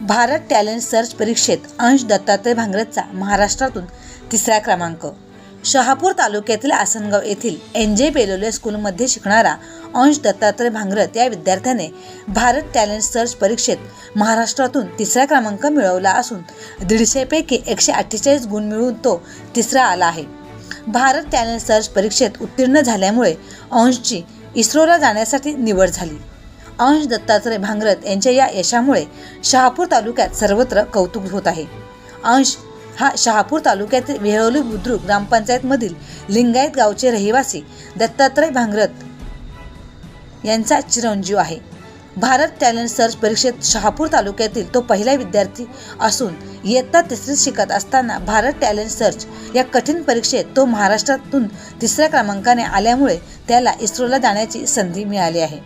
Bharat talent search परीक्षेत अंश दत्तात्रय भांगरतचा महाराष्ट्रातून तिसरा क्रमांक. शहापूर तालुक्यातील आसनगाव येथील एन जे बेलोले स्कूलमध्ये शिकणारा अंश दत्तात्रय भांगरत या विद्यार्थ्याने भारत टॅलेंट सर्च परीक्षेत महाराष्ट्रातून तिसरा क्रमांक मिळवला असून दीडशेपैकी एकशे अठ्ठेचाळीस गुण मिळवून तो तिसरा आला आहे. भारत टॅलेंट सर्च परीक्षेत उत्तीर्ण झाल्यामुळे अंशची इस्रोला जाण्यासाठी निवड झाली. अंश दत्तात्रय भांगरत यांच्या या यशामुळे शहापूर तालुक्यात सर्वत्र कौतुक होत आहे. अंश हा शहापूर तालुक्यातील वेहळोली बुद्रुक ग्रामपंचायतमधील लिंगायत गावचे रहिवासी दत्तात्रय भांगरत यांचा चिरंजीव आहे. भारत टॅलेंट सर्च परीक्षेत शहापूर तालुक्यातील तो पहिला विद्यार्थी असून इयत्ता तिसरीत शिकत असताना भारत टॅलेंट सर्च या कठीण परीक्षेत तो महाराष्ट्रातून तिसऱ्या क्रमांकाने आल्यामुळे त्याला इस्रोला जाण्याची संधी मिळाली आहे.